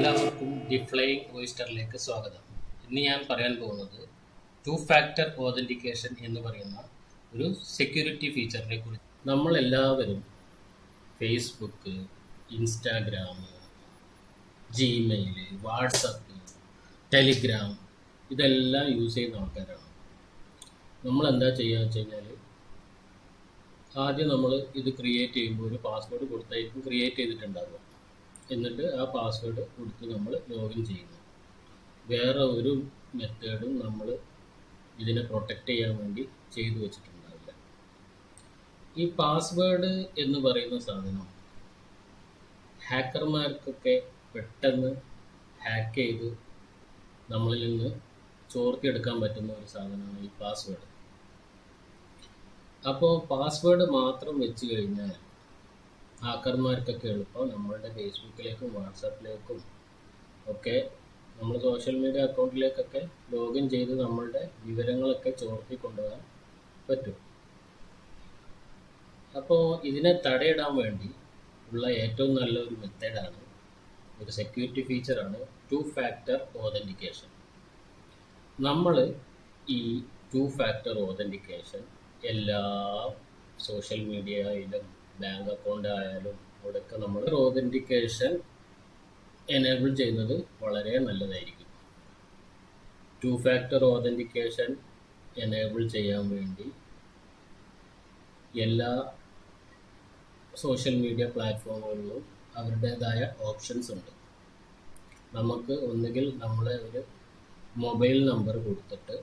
എല്ലാവർക്കും the flying ഓയിസ്റ്ററിലേക്ക് സ്വാഗതം. ഇന്ന് ഞാൻ പറയാൻ പോകുന്നത് ടു ഫാക്ടർ ഓതന്റിക്കേഷൻ എന്ന് പറയുന്ന ഒരു സെക്യൂരിറ്റി ഫീച്ചറിനെ കുറിച്ച്. നമ്മൾ എല്ലാവരും Facebook Instagram Gmail WhatsApp Telegram ഇതെല്ലാം യൂസ് ചെയ്യുന്ന ആൾക്കാരാണ്. നമ്മൾ എന്താ ചെയ്യുക വെച്ച് കഴിഞ്ഞാൽ ആദ്യം നമ്മൾ ഇത് ക്രിയേറ്റ് ചെയ്യുമ്പോൾ ഒരു പാസ്വേഡ് കൊടുത്തായിരിക്കും ക്രിയേറ്റ് ചെയ്തിട്ടുണ്ടാവുക. എന്നിട്ട് ആ പാസ്വേഡ് കൊടുത്ത് നമ്മൾ ലോഗിൻ ചെയ്യുന്നു. വേറെ ഒരു മെത്തേഡും നമ്മൾ ഇതിനെ പ്രൊട്ടക്റ്റ് ചെയ്യാൻ വേണ്ടി ചെയ്തു വെച്ചിട്ടുണ്ടാവില്ല. ഈ പാസ്വേഡ് എന്ന് പറയുന്ന സാധനം ഹാക്കർമാർക്കൊക്കെ പെട്ടെന്ന് ഹാക്ക് ചെയ്ത് നമ്മളിൽ നിന്ന് ചോർത്തിയെടുക്കാൻ പറ്റുന്ന ഒരു സാധനമാണ് ഈ പാസ്വേഡ് അപ്പോൾ പാസ്വേഡ് മാത്രം വെച്ച് കഴിഞ്ഞാൽ ഹാക്കർമാർക്കൊക്കെ എളുപ്പം. നമ്മളുടെ ഫേസ്ബുക്കിലേക്കും വാട്സപ്പിലേക്കും ഒക്കെ നമ്മൾ സോഷ്യൽ മീഡിയ അക്കൗണ്ടിലേക്കൊക്കെ ലോഗിൻ ചെയ്ത് നമ്മളുടെ വിവരങ്ങളൊക്കെ ചോർത്തി കൊണ്ടുപോകാൻ പറ്റും. അപ്പോൾ ഇതിനെ തടയിടാൻ വേണ്ടി ഉള്ള ഏറ്റവും നല്ലൊരു മെത്തേഡാണ് ഒരു സെക്യൂരിറ്റി ഫീച്ചറാണ് ടു ഫാക്ടർ ഓതന്റിക്കേഷൻ നമ്മൾ ഈ ടു ഫാക്ടർ ഓതന്റിക്കേഷൻ എല്ലാ സോഷ്യൽ മീഡിയയിലും ബാങ്ക് അക്കൗണ്ട് ആയാലും അവിടെയൊക്കെ നമ്മൾ ഓതന്റിക്കേഷൻ എനേബിൾ ചെയ്യുന്നത് വളരെ നല്ലതായിരിക്കും. ടു ഫാക്ടർ ഓതന്റിക്കേഷൻ എനേബിൾ ചെയ്യാൻ വേണ്ടി എല്ലാ സോഷ്യൽ മീഡിയ പ്ലാറ്റ്ഫോമുകളിലും അവരുടേതായ ഓപ്ഷൻസ് ഉണ്ട്. നമുക്ക് ഒന്നുകിൽ നമ്മളെ ഒരു മൊബൈൽ നമ്പർ കൊടുത്തിട്ട്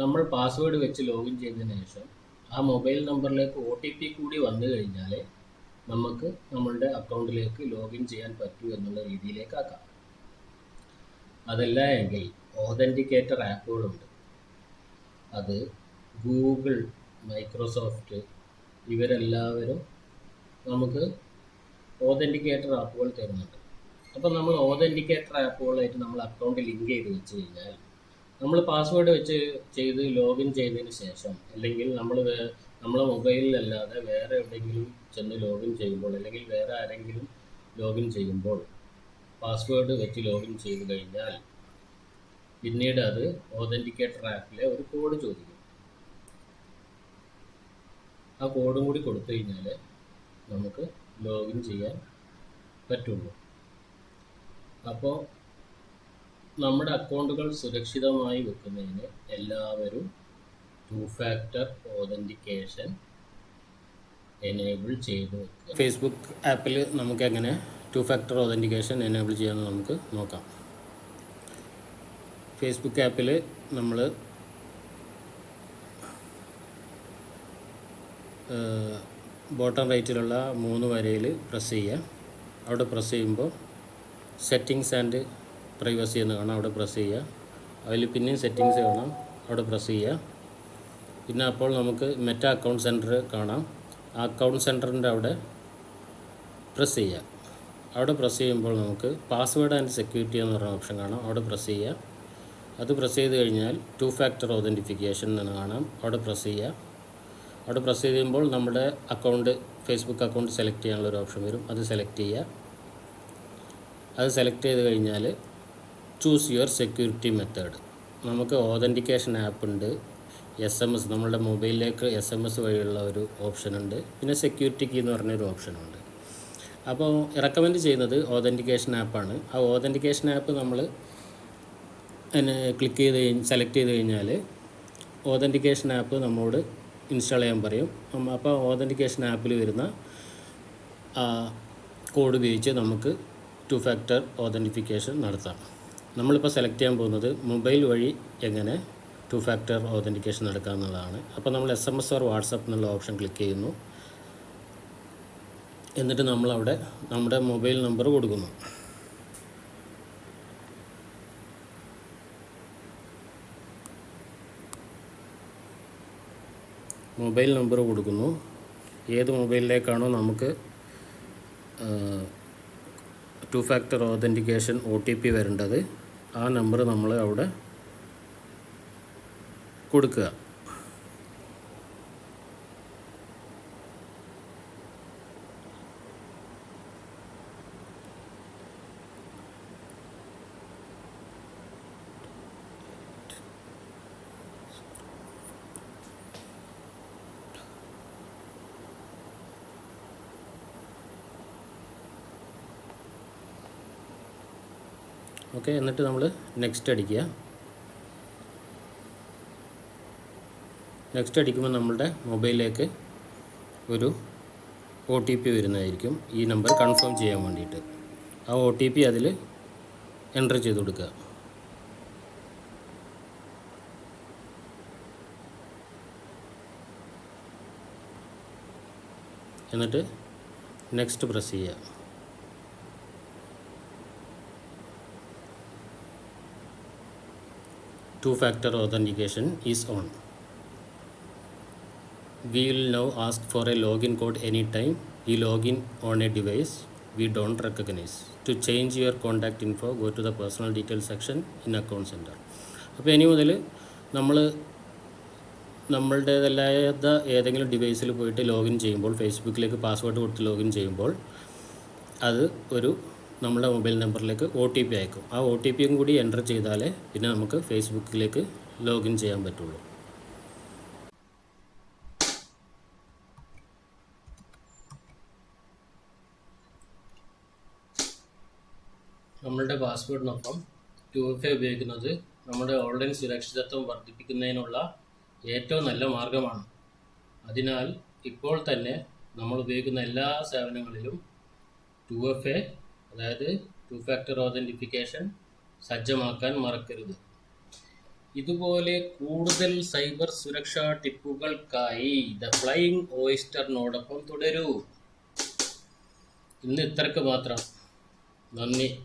നമ്മൾ പാസ്വേഡ് വെച്ച് ലോഗിൻ ചെയ്തതിന് ശേഷം ആ മൊബൈൽ നമ്പറിലേക്ക് ഒ ടി പി കൂടി വന്നു കഴിഞ്ഞാൽ നമുക്ക് നമ്മളുടെ അക്കൗണ്ടിലേക്ക് ലോഗിൻ ചെയ്യാൻ പറ്റൂ എന്നുള്ള രീതിയിലേക്ക് ആക്കാം. അതല്ല എങ്കിൽ ഓതന്റിക്കേറ്റർ ആപ്പുകളുണ്ട്. അത് ഗൂഗിൾ മൈക്രോസോഫ്റ്റ് ഇവരെല്ലാവരും നമുക്ക് ഓതന്റിക്കേറ്റർ ആപ്പുകൾ തരുന്നുണ്ട്. അപ്പം നമ്മൾ ഓതന്റിക്കേറ്റർ ആപ്പുകളായിട്ട് നമ്മൾ അക്കൗണ്ട് ലിങ്ക് ചെയ്ത് വെച്ച് കഴിഞ്ഞാൽ നമ്മൾ പാസ്വേഡ് വെച്ച് ചെയ്ത് ലോഗിൻ ചെയ്തതിന് ശേഷം അല്ലെങ്കിൽ നമ്മൾ നമ്മളെ മൊബൈലിലല്ലാതെ വേറെ എവിടെയെങ്കിലും ചെന്ന് ലോഗിൻ ചെയ്യുമ്പോൾ അല്ലെങ്കിൽ വേറെ ആരെങ്കിലും ലോഗിൻ ചെയ്യുമ്പോൾ പാസ്വേഡ് വെച്ച് ലോഗിൻ ചെയ്ത് കഴിഞ്ഞാൽ പിന്നീട് അത് ഓതന്റിക്കേറ്റർ ആപ്പിലെ ഒരു കോഡ് ചോദിക്കും. ആ കോഡും കൂടി കൊടുത്തു കഴിഞ്ഞാൽ നമുക്ക് ലോഗിൻ ചെയ്യാൻ പറ്റുള്ളൂ. അപ്പോൾ നമ്മുടെ അക്കൗണ്ടുകൾ സുരക്ഷിതമായി വെക്കുന്നതിന് എല്ലാവരും ടു ഫാക്ടർ ഓതന്റിക്കേഷൻ എനേബിൾ ചെയ്ത് വെക്കുക. ഫേസ്ബുക്ക് ആപ്പിൽ നമുക്ക് എങ്ങനെ ടു ഫാക്ടർ ഓതന്റിക്കേഷൻ എനേബിൾ ചെയ്യാമെന്ന് നമുക്ക് നോക്കാം. ഫേസ്ബുക്ക് ആപ്പിൽ നമ്മൾ ബോട്ടം റൈറ്റിലുള്ള മൂന്ന് വരയിൽ പ്രസ് ചെയ്യുക. അവിടെ പ്രസ് ചെയ്യുമ്പോൾ സെറ്റിങ്സ് ആൻഡ് പ്രൈവസി എന്ന് കാണാം. അവിടെ പ്രസ് ചെയ്യുക. അതിൽ പിന്നെയും സെറ്റിങ്സ് കാണാം. അവിടെ പ്രസ് ചെയ്യുക. പിന്നെ അപ്പോൾ നമുക്ക് മെറ്റ അക്കൗണ്ട് സെന്റർ കാണാം. ആ അക്കൗണ്ട് സെന്ററിന്റെ അവിടെ പ്രസ് ചെയ്യുക. അവിടെ പ്രസ് ചെയ്യുമ്പോൾ നമുക്ക് പാസ്വേഡ് ആൻഡ് സെക്യൂരിറ്റി എന്ന് പറഞ്ഞ ഓപ്ഷൻ കാണാം. അവിടെ പ്രസ് ചെയ്യുക. അത് പ്രസ് ചെയ്ത് കഴിഞ്ഞാൽ ടു ഫാക്ടർ ഓതന്റിഫിക്കേഷൻ എന്ന് കാണാം. അവിടെ പ്രസ് ചെയ്യുക. അവിടെ പ്രസ് ചെയ്യുമ്പോൾ നമ്മുടെ അക്കൗണ്ട് ഫേസ്ബുക്ക് അക്കൗണ്ട് സെലക്ട് ചെയ്യാനുള്ള ഒരു ഓപ്ഷൻ വരും. അത് സെലക്ട് ചെയ്യുക. അത് സെലക്ട് ചെയ്ത് കഴിഞ്ഞാൽ ചൂസ് യുവർ സെക്യൂരിറ്റി മെത്തേഡ് നമുക്ക് ഓതന്റിക്കേഷൻ ആപ്പ് ഉണ്ട്. എസ് എം എസ് നമ്മളുടെ മൊബൈലിലേക്ക് എസ് എം എസ് വഴിയുള്ള ഒരു ഓപ്ഷൻ ഉണ്ട്. പിന്നെ സെക്യൂരിറ്റി കീ എന്ന് പറഞ്ഞൊരു ഓപ്ഷനുണ്ട് അപ്പോൾ റെക്കമെൻഡ് ചെയ്യുന്നത് ഓതന്റിക്കേഷൻ ആപ്പാണ് ആ ഓതന്റിക്കേഷൻ ആപ്പ് നമ്മൾ ക്ലിക്ക് ചെയ്ത് കഴിഞ്ഞ് സെലക്ട് ചെയ്ത് കഴിഞ്ഞാൽ ഓതന്റിക്കേഷൻ ആപ്പ് നമ്മോട് ഇൻസ്റ്റാൾ ചെയ്യാൻ പറയും. അപ്പോൾ ഓതന്റിക്കേഷൻ ആപ്പിൽ വരുന്ന കോഡ് ഉപയോഗിച്ച് നമുക്ക് ടു ഫാക്ടർ ഓതന്റിഫിക്കേഷൻ നടത്താം. നമ്മളിപ്പോൾ സെലക്ട് ചെയ്യാൻ പോകുന്നത് മൊബൈൽ വഴി എങ്ങനെ ടു ഫാക്ടർ ഓതന്റിക്കേഷൻ നടക്കുക എന്നുള്ളതാണ്. അപ്പോൾ നമ്മൾ S M S or WhatsApp എന്നുള്ള ഓപ്ഷൻ ക്ലിക്ക് ചെയ്യുന്നു. എന്നിട്ട് നമ്മളവിടെ നമ്മുടെ മൊബൈൽ നമ്പർ കൊടുക്കുന്നു. മൊബൈൽ നമ്പർ കൊടുക്കുന്നു. ഏത് മൊബൈലിലേക്കാണോ നമുക്ക് two factor authentication O T P വരേണ്ടത്. ആ നമ്പർ നമ്മൾ അവിടെ കൊടുക്കുക. ഓക്കെ എന്നിട്ട് നമ്മൾ നെക്സ്റ്റ് അടിക്കുക. നെക്സ്റ്റ് അടിക്കുമ്പോൾ നമ്മളുടെ മൊബൈലിലേക്ക് ഒരു ഒ ടി പി വരുന്നതായിരിക്കും. ഈ നമ്പർ കൺഫേം ചെയ്യാൻ വേണ്ടിയിട്ട്. ആ ഒ ടി പി അതിൽ എന്റർ ചെയ്ത് കൊടുക്കുക. എന്നിട്ട് നെക്സ്റ്റ് പ്രസ് ചെയ്യുക. Two factor authentication is on. We will now ask for a login code anytime we login on a device we don't recognize. To change your contact info, go to the personal details section in account center. അപ്പോൾ ഇനി മുതൽ നമ്മൾ നമ്മളുടേതല്ലാത്ത ഏതെങ്കിലും ഡിവൈസിൽ പോയിട്ട് login ചെയ്യുമ്പോൾ ഫേസ്ബുക്കിലേക്ക് password കൊടുത്ത് login ചെയ്യുമ്പോൾ അത് ഒരു നമ്മുടെ മൊബൈൽ നമ്പറിലേക്ക് ഒ ടി പി അയക്കും. ആ ഒ ടി പിയും കൂടി എന്റർ ചെയ്താലേ പിന്നെ നമുക്ക് ഫേസ്ബുക്കിലേക്ക് ലോഗിൻ ചെയ്യാൻ പറ്റുള്ളൂ. നമ്മളുടെ പാസ്വേഡിനൊപ്പം ടു എഫ് എ ഉപയോഗിക്കുന്നത് നമ്മുടെ ഓൺലൈൻ സുരക്ഷിതത്വം വർദ്ധിപ്പിക്കുന്നതിനുള്ള ഏറ്റവും നല്ല മാർഗമാണ്. അതിനാൽ ഇപ്പോൾ തന്നെ നമ്മൾ ഉപയോഗിക്കുന്ന എല്ലാ സേവനങ്ങളിലും ടു എഫ് എ അതായത് ടു ഫാക്ടർ ഓതന്റിഫിക്കേഷൻ സജ്ജമാക്കാൻ മറക്കരുത്. ഇതുപോലെ കൂടുതൽ സൈബർ സുരക്ഷാ ടിപ്പുകൾക്കായി ദ ഫ്ലൈയിങ് ഓയിസ്റ്ററിനോടൊപ്പം തുടരൂ. ഇന്ന് ഇത്രക്ക് മാത്രം. നന്ദി.